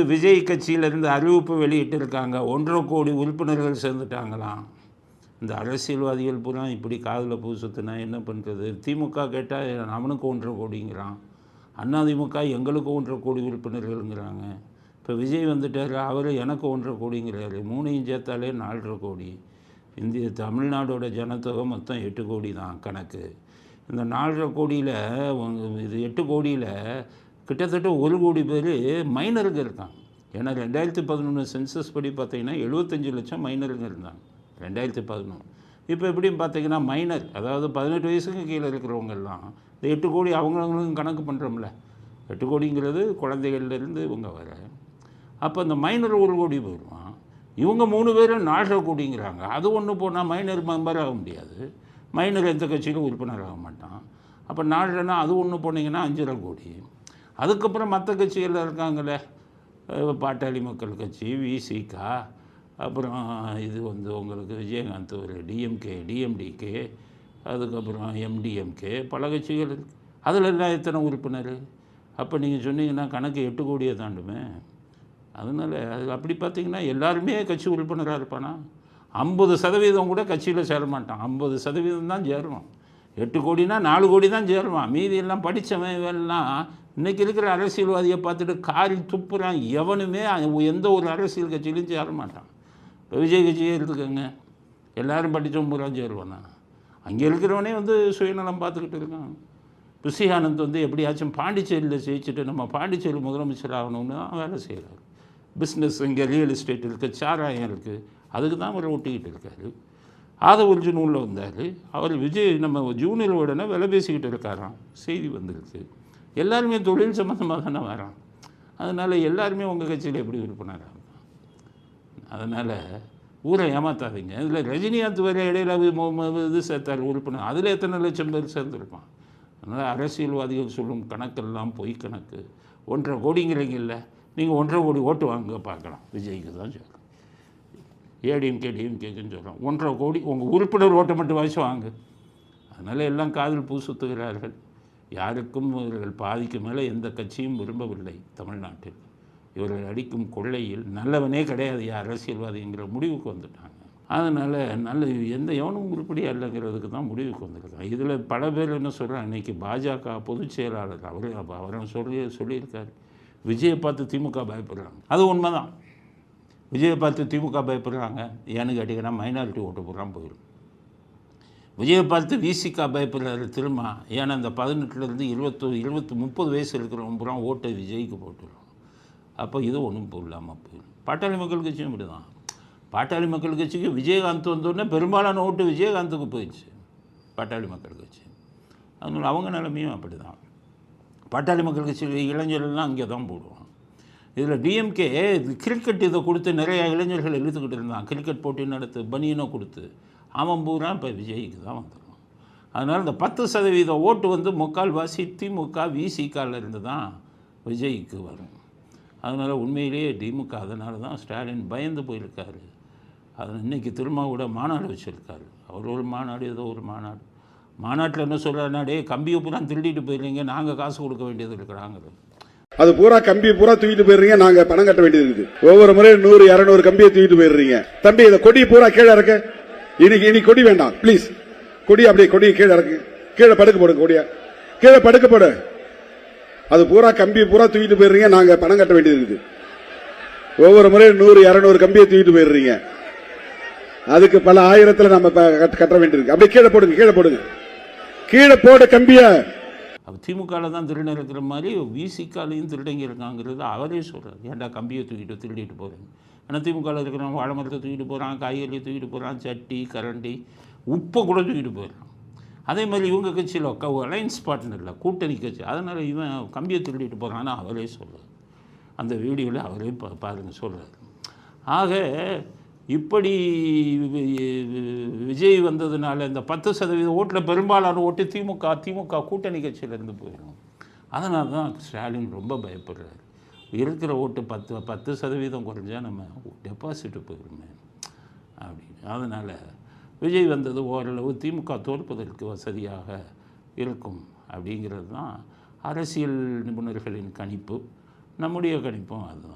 இப்போது விஜய் கட்சியிலேருந்து அறிவிப்பு வெளியிட்டிருக்காங்க. ஒன்றரை கோடி உறுப்பினர்கள் சேர்ந்துட்டாங்களாம். இந்த அரசியல்வாதிகள் பூரா இப்படி காதில் பூ சுத்தினா என்ன பண்ணுறது திமுக கேட்டால் அவனுக்கு ஒன்றரை கோடிங்கிறான். அதிமுக எங்களுக்கு ஒன்றரை கோடி உறுப்பினர்கள்ங்கிறாங்க. இப்போ விஜய் வந்துட்டார் அவர் எனக்கு ஒன்றரை கோடிங்கிறாரு. மூணையும் சேர்த்தாலே நாலரை கோடி. இந்திய தமிழ்நாடோட ஜனத்தொகை மொத்தம் எட்டு கோடி தான் கணக்கு. இந்த நாலரை கோடியில் இது எட்டு கோடியில் கிட்டத்தட்ட ஒரு கோடி பேர் மைனருங்க இருக்காங்க. ஏன்னா ரெண்டாயிரத்தி பதினொன்று சென்சஸ் படி பார்த்தீங்கன்னா எழுபத்தஞ்சு லட்சம் மைனருங்க இருந்தாங்க. ரெண்டாயிரத்தி பதினொன்று இப்போ எப்படின்னு பார்த்தீங்கன்னா மைனர் அதாவது பதினெட்டு வயசுக்கு கீழே இருக்கிறவங்க எல்லாம் இந்த எட்டு கோடி அவங்களுக்கும் கணக்கு பண்ணுறோம்ல எட்டு கோடிங்கிறது குழந்தைகள்லேருந்து இவங்க வர. அப்போ இந்த மைனர் ஒரு கோடி போயிடுவான் இவங்க மூணு பேரும் நாலரை கோடிங்கிறாங்க. அது ஒன்று போனால் மைனர் மெம்பர் ஆக முடியாது. மைனர் எந்த கட்சியிலும் உறுப்பினர் ஆக மாட்டான். அப்போ நாலரைனா அது ஒன்று போனீங்கன்னா அஞ்சரை கோடி. அதுக்கப்புறம் மற்ற கட்சிகளில் இருக்காங்களே பாட்டாளி மக்கள் கட்சி விசிகா அப்புறம் இது வந்து உங்களுக்கு விஜயகாந்த் ஒரு டிஎம்கே டிஎம்டிகே அதுக்கப்புறம் எம்டிஎம்கே பல கட்சிகள் இருக்கு. அதில் எல்லாம் எத்தனை உறுப்பினர்? அப்போ நீங்கள் சொன்னீங்கன்னா கணக்கு எட்டு கோடியை தாண்டுமே. அதனால் அது அப்படி பார்த்தீங்கன்னா எல்லாருமே கட்சி உறுப்பினராக இருப்பானா? ஐம்பது சதவீதம் கூட கட்சியில் சேர மாட்டான். ஐம்பது சதவீதம் தான் சேருவான். எட்டு கோடினா நாலு கோடி தான் சேருவான். மீதி எல்லாம் படித்தவன் இவெல்லாம் இன்றைக்கி இருக்கிற அரசியல்வாதியை பார்த்துட்டு காரில் துப்புறான். எவனுமே எந்த ஒரு அரசியல் கட்சியிலையும் சேர மாட்டான். இப்போ விஜய் கட்சியே எடுத்துக்கோங்க. எல்லாரும் படித்தவன் பூரா சேருவானா? அங்கே இருக்கிறவனே வந்து சுயநலம் பார்த்துக்கிட்டு இருக்கான். ரிஷி ஆனந்த் வந்து எப்படியாச்சும் பாண்டிச்சேரியில் ஜெயிச்சுட்டு நம்ம பாண்டிச்சேரி முதலமைச்சர் ஆகணும்னு தான் வேலை செய்கிறார் பிஸ்னஸ் இங்கே ரியல் எஸ்டேட் இருக்குது சாராயம் இருக்குது அதுக்கு தான் அவர் ஒட்டிக்கிட்டு இருக்கார். ஆதவர்ஜுன் உள்ள வந்தார். அவர் விஜய் நம்ம ஜூனியர் உடனே விலை பேசிக்கிட்டு இருக்காராம். செய்தி வந்திருக்கு. எல்லாருமே தொழில் சம்மந்தமாக தானே வரான் அதனால் எல்லாருமே உங்கள் கட்சியில் எப்படி உறுப்பினராக அதனால் ஊரை ஏமாத்தாதீங்க. இதில் ரஜினிகாந்த் வரை இடையில இது சேர்த்தார் உறுப்பினர். அதில் எத்தனை லட்சம் பேர் சேர்ந்துருப்பான்? அதனால் அரசியல்வாதிகள் சொல்லும் கணக்கெல்லாம் பொய் கணக்கு. ஒன்றரை கோடிங்கிறீங்க இல்லை நீங்கள் ஒன்றரை கோடி ஓட்டு வாங்க பார்க்கலாம். விஜய்க்கு தான் சொல்கிறேன் ஏடிஎம்கே டிஎம்கேக்குன்னு சொல்கிறோம் ஒன்றரை கோடி உங்கள் உறுப்பினர் ஓட்டை மட்டும் வாசி வாங்க. அதனால் எல்லாம் காதில் பூ சுத்துகிறார்கள். யாருக்கும் இவர்கள் பாதிக்கு மேலே எந்த கட்சியும் விரும்பவில்லை தமிழ்நாட்டில். இவர்கள் அடிக்கும் கொள்ளையில் நல்லவனே கிடையாது யார் அரசியல்வாதிங்கிற முடிவுக்கு வந்துட்டாங்க. அதனால் நல்ல எந்த எவனும் உருப்படியாக இல்லைங்கிறதுக்கு தான் முடிவுக்கு வந்திருக்காங்க. இதில் பல பேர் என்ன சொல்கிறாங்க இன்றைக்கி பாஜக பொதுச் செயலாளர் அவர் அவரும் சொல்லி சொல்லியிருக்காரு. விஜயை பார்த்து திமுக பயப்படுறாங்க. அது உண்மைதான். விஜயை பார்த்து திமுக பயப்படுறாங்க. ஏன்னு கேட்டிங்கன்னா மைனாரிட்டி ஓட்டு போடுறான் போயிடும் விஜயை பார்த்து விசிகா பயப்படுறாரு திரும்ப. ஏன்னா இந்த பதினெட்டுலேருந்து இருபத்தோ இருபத்தி முப்பது வயசு இருக்கிறவங்க பூரா ஓட்டை விஜய்க்கு போட்டுடும் அப்போ இது ஒன்றும் இல்லாமல் போயிடும். பாட்டாளி மக்கள் கட்சியும் இப்படி தான் பாட்டாளி மக்கள் கட்சிக்கு விஜயகாந்த் வந்தோடனே பெரும்பாலான ஓட்டு விஜயகாந்துக்கு போயிடுச்சு. பாட்டாளி மக்கள் கட்சி. அதனால் அவங்க நிலைமையும் அப்படி தான் பாட்டாளி மக்கள் கட்சி இளைஞர்கள்லாம் அங்கே தான் போடுவோம் இதில் டிஎம்கே கிரிக்கெட் இதை கொடுத்து நிறையா இளைஞர்கள் இழுத்துக்கிட்டு இருந்தான் கிரிக்கெட் போட்டி நடத்து பனியனை கொடுத்து. அவன் பூரா இப்போ விஜய்க்கு தான் வந்துடும் அதனால் இந்த பத்து சதவீத ஓட்டு வந்து முக்கால்வாசி திமுக விசிகாவில் இருந்து தான் விஜய்க்கு வரும். அதனால் உண்மையிலேயே திமுக அதனால தான் ஸ்டாலின் பயந்து போயிருக்காரு. அதில் இன்னைக்கு திரும்ப கூட மாநாடு வச்சுருக்காரு. அவர் ஒரு மாநாடு ஏதோ ஒரு மாநாடு. மாநாட்டில் என்ன சொல்கிறாருனாடே கம்பி கம்பியை பூரா திருடிட்டு போயிடுறீங்க நாங்கள் காசு கொடுக்க வேண்டியது இருக்கிறாங்கிறது அது பூரா கம்பி பூரா தூக்கிட்டு போயிடுறீங்க நாங்க பணம் கட்ட வேண்டியது இருக்குது. ஒவ்வொரு முறையும் நூறு இரநூறு கம்பியை தூக்கிட்டு போயிடுறீங்க தம்பி இந்த கொடி பூரா கீழே இருக்க இன்னைக்கு இனி கொடி வேண்டாம். ப்ளீஸ் கொடி அப்படியே கொடி கீழே இறக்கு. கீழே படுக்க போடுங்க கொடியா. கீழே படுக்க போடு. அது பூரா கம்பி பூரா தூக்கிட்டு போயிடுறீங்க. நாங்க பணம் கட்ட வேண்டியது இருக்குது. ஒவ்வொரு முறையும் நூறு இரநூறு கம்பியை தூக்கிட்டு போயிடுறீங்க. அதுக்கு பல ஆயிரத்துல நம்ம கட்ட வேண்டியிருக்கு அப்படியே கீழே போடுங்க கீழே போடுங்க. கீழே போட கம்பிய. அப்போ திமுகவில் தான் திருடன் இருக்கிற மாதிரி விசிகாலையும் திருடங்க இருக்காங்கிறது அவரே சொல்கிறார் ஏன்டா கம்பியை தூக்கிட்டு திருடிட்டு போகிறேன் ஆனால் திமுகவில் இருக்கிறவன் வாழை மரத்தை தூக்கிட்டு போகிறான் காய்கறியை தூக்கிட்டு போகிறான் சட்டி கரண்டி உப்பை கூட தூக்கிட்டு போயிடுறான். அதே மாதிரி இவங்க கட்சியில் அலைன்ஸ் பார்ட்னரில் கூட்டணி கட்சி. அதனால் இவன் கம்பியை திருடிட்டு போகிறான்னு அவரே சொல்கிறார் அந்த வீடியோவில் அவரே பா பாருங்க சொல்கிறார் ஆக இப்படி வி- விஜய் வந்ததுனால இந்த பத்து சதவீத ஓட்டில் பெரும்பாலான ஓட்டு திமுக திமுக கூட்டணி கட்சியிலேருந்து போயிடும். அதனால தான் ஸ்டாலின் ரொம்ப பயப்படுறாரு. இருக்கிற ஓட்டு பத்து பத்து சதவீதம் குறைஞ்சா நம்ம டெபாசிட்டு போயிருமே. அப்படின்னு. அதனால் விஜய் வந்தது ஓரளவு திமுக தோற்பதற்கு வசதியாக இருக்கும் அப்படிங்கிறது தான் அரசியல் நிபுணர்களின் கணிப்பு. நம்முடைய கணிப்பும் அதுதான்.